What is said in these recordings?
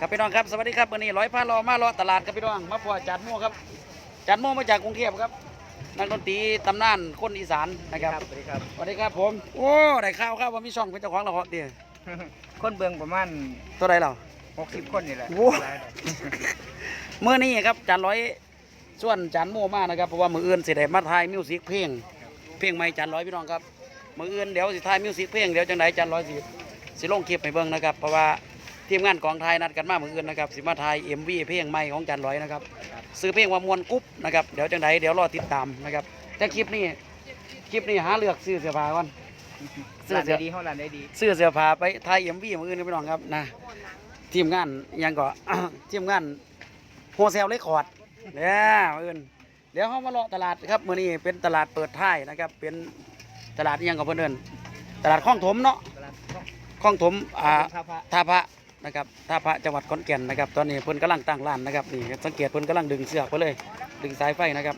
ครับพี่น้องครับสวัสดีครับวันนี้ร้อยพารอมารอตลาดครับพี่น้องมาพอจัดโม่ครับจัดโม่มาจากกรุงเทพครับนักดนตรีตำนานคนอีสานนะครับสวัสดีครับสวัสดีครับผมโอ้ได้ข่าวครับว่ามีช่องเป็นเจ้าของเราเหรอเดียคนเบืองประมาณตัวใดเรา60คนนี่แหละโอ้เมื่อนี้ครับจานร้อยส่วนจานโม่มากนะครับเพราะว่ามืออื่นสิได้มาถ่ายมิวสิกเพลงเพลงใหม่จานร้อยพี่น้องครับมืออื่นเดี๋ยวสิถ่ายมิวสิกเพลงเดี๋ยวจังไดจานร้อยสิสิลงคลิปให้เบิ่งนะครับเพราะว่า ทีมงานกองไทยนัดกันมามืออื่นนะครับสิมาถ่าย MV เพลงใหม่ของจานร้อยนะครับซื้อเพลงว่ามวนกุ๊บนะครับเดี๋ยวจังไดเดี๋ยวรอติดตามนะครับแต่คลิปนี้คลิปนี้หาเลือกซื้อเสื้อผ้าก่อนเสื้อร้านเสื้ได้อดีเขาร้านได้ดีซื้อเสื้อผ้าไปถ่าย MV มืออื่นนะพี่น้องครับนะทีมงานยังก็ทีมงานโฮเซลเลคคอร์ดเนี่ยมื้ออื่นเดี๋ยวเขามาเลาะตลาดครับมื้อนี้เป็นตลาดเปิดท้ายนะครับ เป็นตลาดอิหยังกับเพื่อนเอิ้นตลาดคลองถมเนาะตลาดคลองถมอ่าท่าพระท่าพระ นะครับท่าพระจังหวัดขอนแก่นนะครับ ตอนนี้เพิ่นกำลังตั้งร้านนะครับนี่สังเกตเพิ่นกำลังดึงเสือกไปเลย ดึงสายไฟนะครับ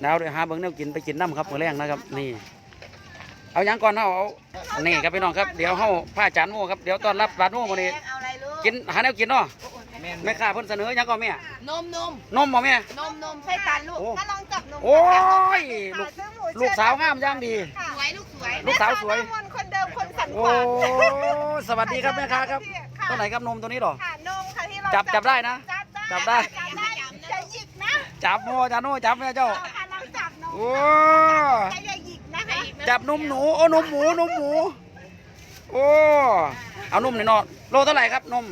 หนาวเลยหาเบิ่งแนวกินไปกินน้ำครับมื้อแรงนะครับ นี่ เอาหยังก่อนเฮาเอานี่ครับพี่น้องครับเดี๋ยวเฮาผ้าจานโม่ครับเดี๋ยวต้อนรับบาดโม่มื้อนี้เอาอะไรลูกกินหาแนวกินเนาะแม่นแม่ค้าเพิ่นเสนอหยังก็แม่นมนมนมบ่แม่นมนมไส้ตันลูกโอ้ถ้าลองจับนมโอ้ยลูลูกกลูกสาวงามย่างดีสวยลูกสวยลูกสาวสวยแม่ค้หน้ามนต์คนเดิมคนสันขโอ้วาน สวัสดีครับแม่ค้าครับค่ะตัวไหนครับนมตัวนี้เหรอ ค่ะนมค่ะที่เราจับจับได้นะจับจับได้ จับได้อย่าหยิกนะจับโมจาโน่จับแม่เจ้า เอาค่ะลองจับนมโอ้แต่อย่าหยิกนะคะจับนมหนูโอ้นมหมูนมหมู โอ้เอานมหน่อยเนาะโลเท่าไหร่ครับนม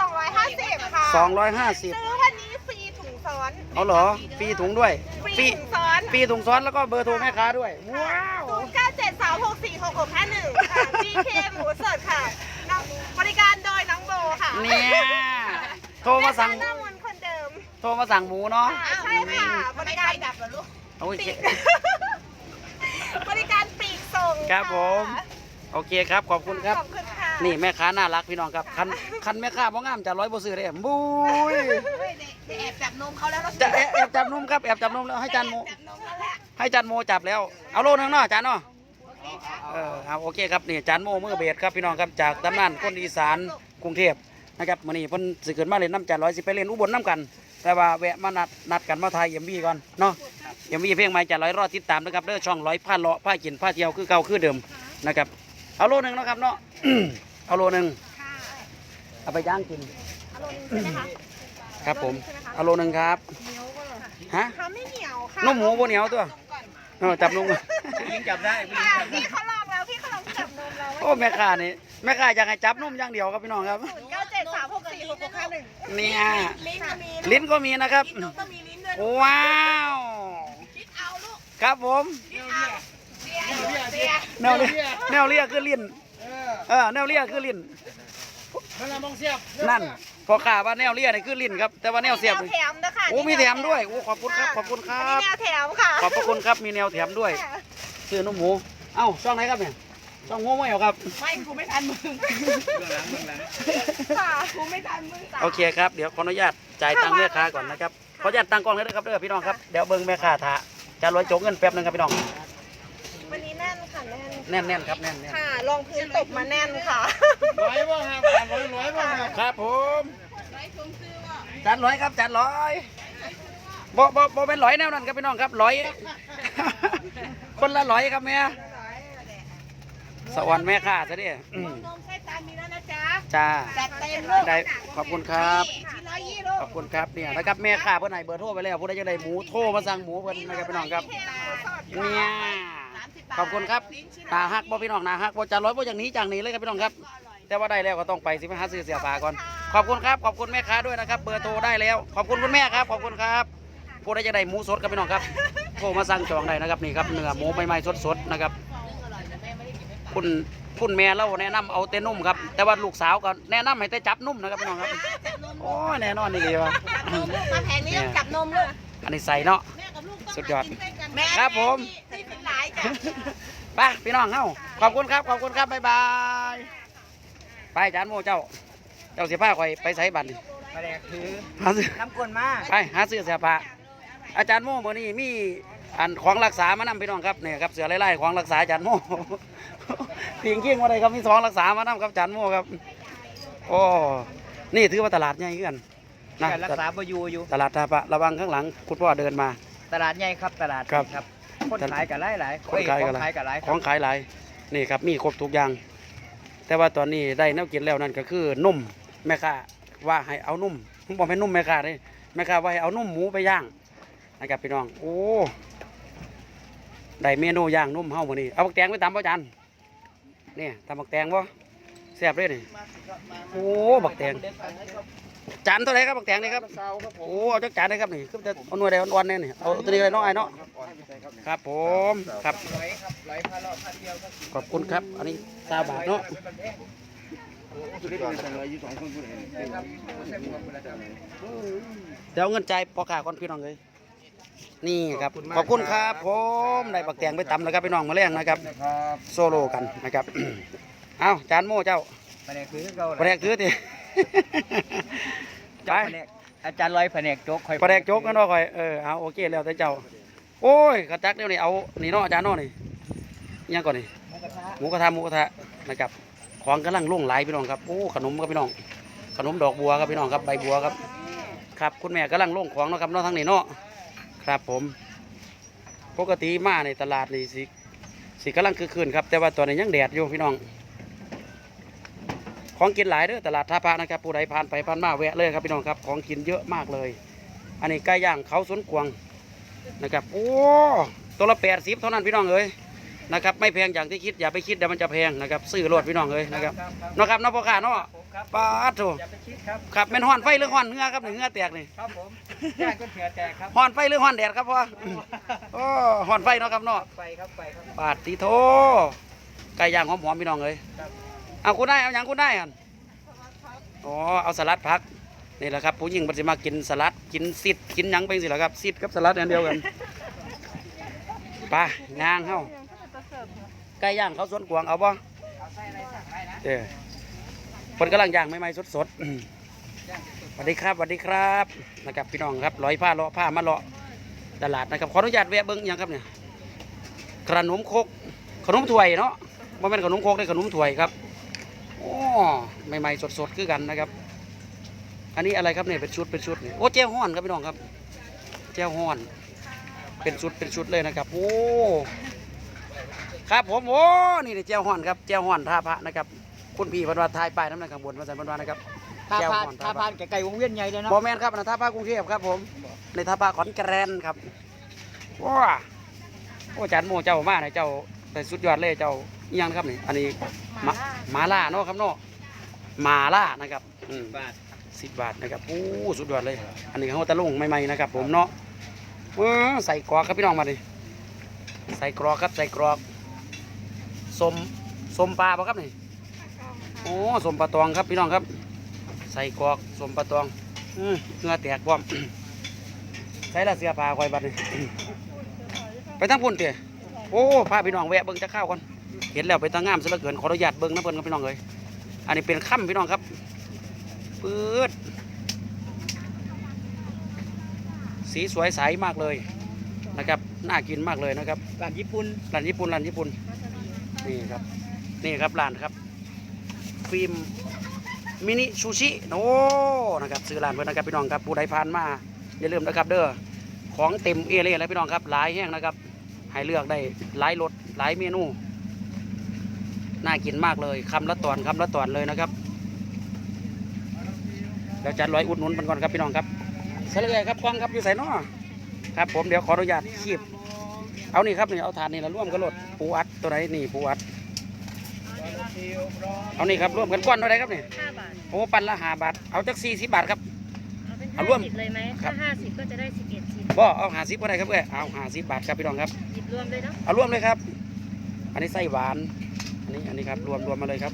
สองร้อยห้าสิบค่ะ250ซื้อวันนี้ฟรีถุงซ้อน เอาเหรอฟรีถุงด้วยฟรีถุงซ้อน ฟรีถุงซ้อนแล้วก็เบอร์โทรแม่ค้าด้วยว้าวศูนย์เก้าเจ็ดสามหกสี่หกหกห้าหนึ่งค่ะ BK หมูสดค่ะน้องบริการโดยน้องโบค่ะเนี่ยโทรมาสั่งแค้หน้ามนต์คนเดิมโทรมาสั่งหมูเนาะใช่ค่ะบริการดับเหรอลูก โอเค บริการปีกส่งครับผมะโอเคครับขอบคุณครับ ขอบคุณค่ะ นี่แม่ค้าน่ารักพี่น้องครับคันคันแม่ค้าบ่งามจะร้อยบ่ซื้อได้บุ้ยเฮ้ยได้ได้แอบจับนมเขาแล้วเราจะแอบแอบจับนมครับแอบจับนมแล้วให้จันโมจับนมแล้วแหละให้จันโมจับแล้ว เอาโลนึงเนาะจันเนาะเออเอาโอเคครับนี่จันโมมือเบสครับพี่น้องครับจากตำนานคนอีสานกรุงเทพนะครับมื้อนี้เพิ่นสิเกิดมาเล่นน้ำจันร้อยสิไปเล่นอุบลน้ำกัน แต่ว่าแวะมานัดนัดกันมาถ่ายเอ็มวีก่อนเนาะเอ็มวีเพลงใหม่จันร้อยรอติดตามนะครับเด้อช่องร้อยผ้าเลาะผ้ากินผ้าเที่ยวคือเก่าคือเดิมนะครับเอาโลนึงเนาะครับเนาะ เอาโลนึงค่ะเอาไปย่างกิน อารมณ์ใช่ไหมคะครับผม เอาโลนึงครับ เหนียวก็เหรอฮะค่ะไม่เหนียวค่ะนมหมูบนเหนียวตัวเออจับนมผู้หญิงจับได้ผู้หญิงค่ะจับได้พี่เขาลองแล้วพี่เขาลองจับนมแล้วโอ้แม่ค้านี่แม่ค้าอยากให้จับนมอย่างเดียวครับพี่น้องครับ ศูนย์เก้าเจ็ดสามหกสี่หกหกห้าหนึ่งเนี่ย ลิ้นก็มีลิ้นก็มีนะครับ นมก็มีลิ้นด้วยว้าว คิดเอาลูกครับผม คิดเอาเสียเสียแนวเลียแนวเลียคือลิ้น เออแนวเลียคือลิ้นมันละมองเสียบนั่นพอข่าว่าแนวเลียนี่คือลิ้นครับ แต่ว่าแนวเสียบมีนี่แถมด้วยค่ะโอ้มีแถมด้วยโอ้ขอบคุณครับขอบคุณคอัรันนี้บแนวแถมค่ะขอบพระคุณครับมีแนวแถมด้วยซื้อนมหมูเอ้าช่องไหนครับเนี่ยช่องโง่ไม่เอาครับไม่กูไม่ทันมึงเบื้องหลังเบื้องหลังค่ะกูไม่ทันมึงจ้ะโอเคครับเดี๋ยวขออนุญาตจ่ายตังค์แม่ค้าก่อนนะครับขออนุญาตตังค์กล้องเลยนะครับเด้อพี่น้องครับเดี๋ยวเบิ่งแม่ค้าถาจะร้อยโจกเงินแป๊บหนึงครับพี่น้องวันนี้แน่นค่ะ แน่นแน่นๆครับแน่นๆค่ะรองพื้นตกมาแน่นค่ะร้อยบ่ครับร้อยร้อยบ่ครับครับผมจานร้อยครับจานร้อยบ่บ่บ่เป็นร้อยแนวนั้นครับพี่น้องครับร้อย คนละร้อยครับแม่สวรรค์แม่ค้าซะดิอืมนมไส้ตาลมีแล้วนะจ๊ะจ้าจัดเต็มลูกได้ขอบคุณครับชิ้นร้อยยี่ลูกขอบคุณครับเนี่ยนะครับแม่ค้าเพิ่นให้เบอร์โทรไปแล้วผู้ใดจะได้หมูโทรมาสั่งหมูเพิ่นนะครับพี่น้องครับเนี่ย ขอบคุณครับนาฮักบ่พี่น้องนาฮักบ่จานร้อยบ่อย่างนี้จากนี้เลยครับพี่น้องครับ แต่ว่าได้แล้วก็ต้องไปสิไปหาซื้อเสียปลาก่อน ขอบคุณครับ ขอบคุณแม่ค้าด้วยนะครับ เบอร์โทรได้แล้ว ขอบคุณคุณแม่ครับ ขอบคุณครับผู้ใดจะได้หมูสดครับพี่น้องครับโทรมาสั่งจองได้นะครับนี่ครับเนื้อหมูใหม่ๆสดๆนะครับ คุณคุณแม่เราแนะนำเอาแต่นุ่มครับ แต่ว่าลูกสาวก็แนะนำให้แต่จับนุ่มนะครับพี่น้องครับโอ้ยแน่นอนนี่ดีว่ะจับนมลูกมาแผงนี้ต้องจับนมลูกอันนี้ใส่เนาะแม่กับลูกต้องสุดยอดมากินด้วยกันแม่ครับผม ไปพี่น้องเฮาขอบคุณครับ ขอบคุณครับ บ๊ายบาย ไปจานโมเจ้า เจ้าเสียผ้าคอยไปใส่บัตรมาแดกถือหาซื้อน้ำกวนมาไปหาซื้อเสื้อผ้าอาจารย์โม่มื่อนี้มีอันของรักษามานำพี่น้องครับเนี่ยครับเสือไล่ๆของรักษาอาจารย์โม่พิงกิ้งมาเลยครับมีของรักษามานำครับอาจารย์โม่ครับโอ้นี่ถือว่าตลาดใหญ่ขึ้นนะการรักษาประยูอยู่ตลาดทาปะระวังข้างหลัง คุณพ่อเดินมา ตลาดใหญ่ครับตลาดครับ ครับคนขายกับหลายหลายๆคนขายกับของขายกับหลายคขรัอบงขายหลายนี่ครับมีครบทุกอย่าง แต่ว่าตอนนี้ได้แนวกินแล้วนั่นก็คือนุ่มแม่ค้าว่าให้เอานุ่มผมบอกให้นุ่มแม่ค้าเลยแม่ค้าว่าให้เอานุ่มหมูไปย่างนะครับพี่น้อง โอ้ได้เมนูย่างนุ่มเฮามื้อนี้เอาบักแตงไปตำบ่จันนี่ตำบักแตงบ่แซ่บเลยนี่โอ้บักแตง จานเท่าไหร่ครับบักแตงนี่ครับโอ้เอาจักจานเลยครับนี่คือจะเอาหน่วยใดอ่อนๆเนี่ยนี่เอาตัวนี้เลยเนาะไอ้เนาะครับผมครับร้อยครับร้อยพันละพันเดียวครับขอบคุณครับ อันนี้ตาบาทเนาะครับเดี๋ยวเอาเงินใจายพ่อค้าก่อนพี่น้องเลยนี่ครับขอบคุณครับผมได้ปักแตงไปตำแล้วครับพี่น้องมาแรงนะครับครับ โซโล่กันนะครับ เอาจานโม่เจ้าแผนกคือเก่าแผนกถือติ ไป เจ้าแผนกอาจารย์ร้อยแผนกโจ๊กคอยแผนกโจ๊กกันเนาะคอย เออ เอาโอเคแล้วแต่เจ้า โอ้ยกระจักเดี๋ยวนี้เอานี่เนาะอาจารย์เนาะนี่อิหยังก่อนนี่ หมูกระทะหมูกระทะหมูกระทะนะครับ ของกำลังล่วงไหลพี่น้องครับ โอ้ ขนมครับพี่น้อง ขนมดอกบัวครับพี่น้องครับ ใบบัวครับ ครับ คุณแม่กำลังล่วงของเนาะครับเนาะทั้งนี้เนาะ ครับผม ปกติมาในตลาดนี่สิสิกำลังคือคืนครับ แต่ว่าตอนนี้ยังแดดอยู่พี่น้อง ของกินหลายเด้อตลาดท่าพระนะครับผู้ใดผ่านไปผ่านมาแวะเลยครับพี่น้องครับของกินเยอะมากเลย อันนี้ไก่ย่างเขาสวนกวางนะครับโอ้ตัวละแปดสิบเท่านั้นพี่น้องเอ้ยนะครับไม่แพงอย่างที่คิดอย่าไปคิดเดี๋ยวมันจะแพงนะครับซื้อรถพี่น้องเอ้ยนะครับครับเนาะครับเนาะพ่อค้าเนาะผมครับปาดโถอย่าไปคิดครับครับเป็นห้อนไฟหรือห้อนเหงือครับนี่เหงือแตกนี่ครับผมแจ้งก็เถื่อแตกครับห้อนไฟหรือห้อนแดดครับพ่อโอ้ห้อนไฟเนาะครับเนาะไปครับไปครับปาดตีโถไก่ย่างหอมๆพี่น้องเลยครับ เอาคุณได้เอาอย่างคุณได้อันอ๋อเอาสลัดผักนี่แหละครับผู้หญิงมันจะมากินสลัดกินซิดกินยังเป็นสิละครับซิดกับสลัดอันเดียวกันไปงางเฮาไก่ย่างเขาสวนกวางเอาบ่เอาไส้อะไรสั่งได้นะเออคนกำลังย่างใหม่ๆสดๆอืมสวัสดีครับสวัสดีครับนะครับพี่น้องครับร้อยผ้าเลาะผ้ามาเลาะตลาดนะครับขออนุญาตแวะเบิ้งยังครับเนี่ยขนมโคกขนมถ้วยเนาะบ่แม่นขนมโคกได้ขนมถ้วยครับ ใหม่ๆสดๆคือกันนะครับ อันนี้อะไรครับเนี่ยเป็นชุดเป็นชุดนี่โอ้เจ้าฮ้อนครับพี่น้องครับเจ้าฮ้อน เป็นชุดเป็นชุดเลยนะครับ โอ้ครับผมโอ้นี่นี่เจ้าฮ้อนครับเจ้าฮ้อนท่าพระนะครับ คุณพี่เพนว่าทายป้ายน้ำหนักข้างบนมาใส่เพนว่านะครับถ้าแก้วผ่านก่อนถ้าผ่านไก่วงเวียนใหญ่เลยเนาะบอแมนครับนะท่าพระกรุงเทพครับ ผม ในท่าพระขอนแก่นครับว้าโอ้จันโมเจ้ามาเนี่ยเจ้าแต่สุดยอดเลยเจ้า อิหยังครับนี่อันนี้หมาหมาล่าเนาะครับเนาะหมาล่านะครับอืม บาทสิบบาทนะครับโอ้สุดยอดเลย อันนี้เขาตะลุงใหม่ๆนะครับ ผมเนาะเออใส่กรอกครับพี่น้องมาดิใส่กรอกครับใส่กรอกสมสมปลาปะครับนี่โอ้สมปลาตองครับพี่น้องครับ ใส่กรอกสมปลาตองอืมเนื้อแตกพร้อม ใส่ละเสื้อผ้าคอยบัดนี่ ไปทั้งพุ่นเตี๋ยโอ้พาพี่น้องแวะเบิ่งจะข้าวก่อน เห็นแล้วไปตั้งงามซะเหลือเกินขออนุญาตเบิ่งนะเพิ่นครับพี่น้องเลยอันนี้เป็นค่ำพี่น้องครับปื๊ดสีสวยใสมากเลยนะครับน่ากินมากเลยนะครับร้านญี่ปุ่นร้านญี่ปุ่นร้านญี่ปุ่นนี่ครับนี่ครับร้านครับ ฟิล์มมินิซูชิโอ้นะครับซื้อร้านเพื่อนนะครับพี่น้องครับผู้ใดผ่านมาอย่าลืมนะครับ เด้อของเต็มเอเล่แล้วพี่น้องครับหลายแห้งนะครับให้เลือกได้หลายรสหลายเมนู น่ากินมากเลยคำละตอนคำละตอนเลยนะครับเดี๋ยวจัดร้อยอุดหนุนมันก่อนครับพี่น้องครับเสร็จเลยครับกล้องครับอยู่ใส่นอครับผมเดี๋ยวขออนุญาตคีบเอานี่ครับนี่เอาถาดนี่ละร่วมกันรถปูอัดตัวไหนนี่ปูอัดเอานี่ครับร่วมกันก้อนเท่าไหรครับนี่ห้าบาทโอ้ปันละห้าบาทเอาจักสี่สิบบาทครับ เอาเป็นเอาห้าร่วมสิบเลยไหมครัถ้าบ ห้าสิบก็จะได้สิบเอ็ดชิ้นบ่เอาห้าสิบก็ได้ครับเอ้ยเอาห้าสิบบาทครับพี่น้องครับ หยิบรวมเลยเนาะเอาร่วมเลยครับ อันนี้ไส้หวาน อันนี้อันนี้ครับรวมรวมมาเลยครับ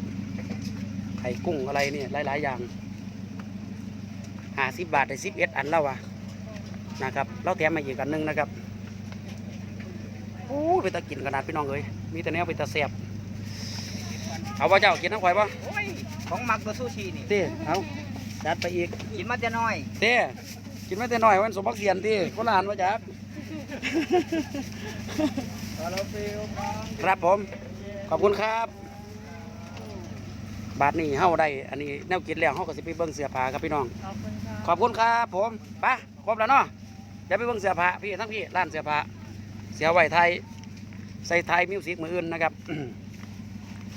ไข่กุ้งอะไรเนี่ยหลายๆอย่างห้าสิบบาทได้สิบเอ็ดอันแล้ววะนะครับเราแถมมาอีกอันหนึงนะครับโอ้ยไปตะกินขนาดพี่น้องเลยมีแต่แนวไปตะแสบเอาว่าเจ้ากินน้ำข่อยปะโอ้ยของมักตัวซูชินี่เต้เอาจัดไปอีกกินมาแต่น้อยเต้กินไม่แต่น้อยวันสมบักเสียนที่คนละหันมาจักครับผมข อบคุณครับ บาทนี้เฮาได้ อันนี้แนวกินแล้วเฮาก็สิไปเบิ่งเสื้อผ้าครับพี่น้อง ขอบคุณค่ะขอบคุณครับผมไปครบแล้วเนาะ เดี๋ยวไปเบิ่งเสื้อผ้าพี่ทั้งพี่ร้านเสื้อผ้า เสียไว้ไทย ใส่ไทยมิวสิกมืออื่นนะครับ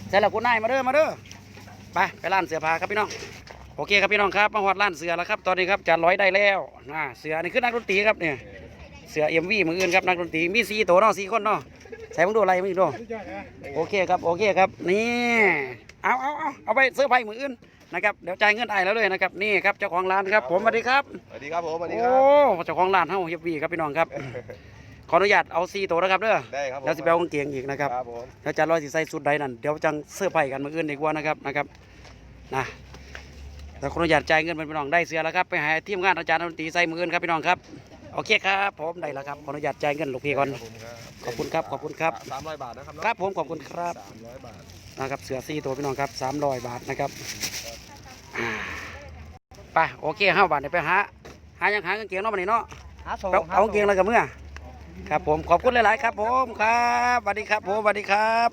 ใส่แล้วคุณนายมาเด้อ มาเด้อ ไปไปร้านเสื้อผ้าครับพี่น้อง โอเคครับพี่น้องครับมาฮอดร้านเสื้อแล้วครับ ตอนนี้ครับจานร้อยได้แล้วนะเสื้อนี่คือนักดนตรีครับเนี่ย เสื้อเอ็มวีมืออื่นครับนักดนตรีมีสี่ตัวเนาะสี่คนเนาะใส่มึงดูอะไรมึงดูโอเคครับโอเคครับนี่เอาเอาเอาเอาไปเสื้อร์ไผ่มืออื่นนะครับเดี๋ยวจ่ายเงินไอ้แล้วเลยนะครับนี่ครับเจ้าของร้านครับ ผมสวัสดีครับสวัสดีครับผมสวัสดีคโอ้รับเจ้าของร้านเฮาเฮียบีครับพี่น้องครับขออนุญาตเอาซีตัวนะครับเด้อได้ครับผมแล้วสิไปเอากางเกงอีกนะครับครับผมแล้วจะร้อยสิใส่สุดใดนั่นเดี๋ยวจังเสื้อร์ไผ่กันมืออื่นดีกว่านะครับนะครับนะแล้วขออนุญาตจ่ายเงินเป็นพี่น้องได้เสือแล้วครับไปหาทีมงานอาจารย์ดนตรีใส่มืออื่นครับพี่น้องครับ โอเคครับผมได้แล้วครับขออนุญาตจ่ายเงินลูกพี่ก่อนครับผมครับขอบคุณครับขอบคุณครับ สามร้อยบาทนะครับครับผมขอบคุณครับ สามร้อยบาทนะครับเสือซีตัวพี่น้องครับ300บาทนะครับอ่าไปโอเคเฮาบาทเดี๋ยวไปหาหายังหากางเกงเนาะบัดนี้เนาะหาโซเอาเอากางเกงอะไรกับเมื่อครับผมขอบคุณหลาย ๆ ครับผมครับสวัสดีครับผมสวัสดีครับ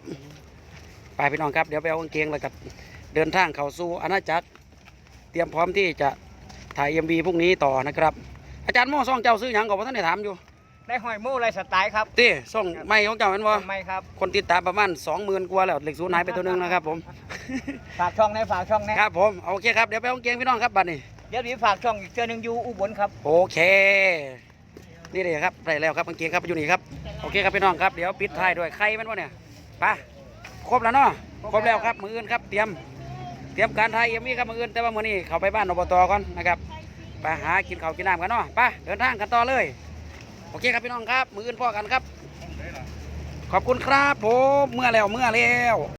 ไปพี่น้องครับเดี๋ยวไปเอากางเกงแล้วกับเดินทางเข้าสู่อาณาจักร เตรียมพร้อมที่จะถ่ายเอ็มบีพรุ่งนี้ต่อนะครับ อาจารย์โม่ซ่องเจ้าซื้อหยังก่อนท่านได้ถามอยู่ได้หอยหมูไรสไตล์ครับตีซ่องไม่ของเจ้าเห็นบ่ทำไมครับคนติดตามประมาณสองหมื่นกว่าแล้วเหล็กศูนย์หายไปตัวหนึงนะครับผมฝากช่องในฝากช่องในครับผมโอเคครับเดี๋ยวไปเอากางเกงพี่น้องครับบัดนี้เดี๋ยวนี้ฝากช่องอีกเจ้าหนึ่งอยู่อุบลครับ โอเค นี่เลยครับได้แล้วครับกางเกงครับอยู่นี่ครับโอเคครับพี่น้องครับเดี๋ยวปิดท้ายด้วยใครแมันวะเนี่ยไปครบแล้วเนาะครบแล้วครับมืออื่นครับเตรียม เตรียมการถ่ายเอ็มวีครับมืออื่นแต่ว่ามือนี้เขาไปบ้านอบตก่อนนะครับ ไปหากินข้าวกินน้ำกันเนาะไปเดินทางกันต่อเลย โอเคครับพี่น้องครับ มืออื่นพ่อกันครับ ขอบคุณครับผมเมื่อแล้วเมื่อแล้ว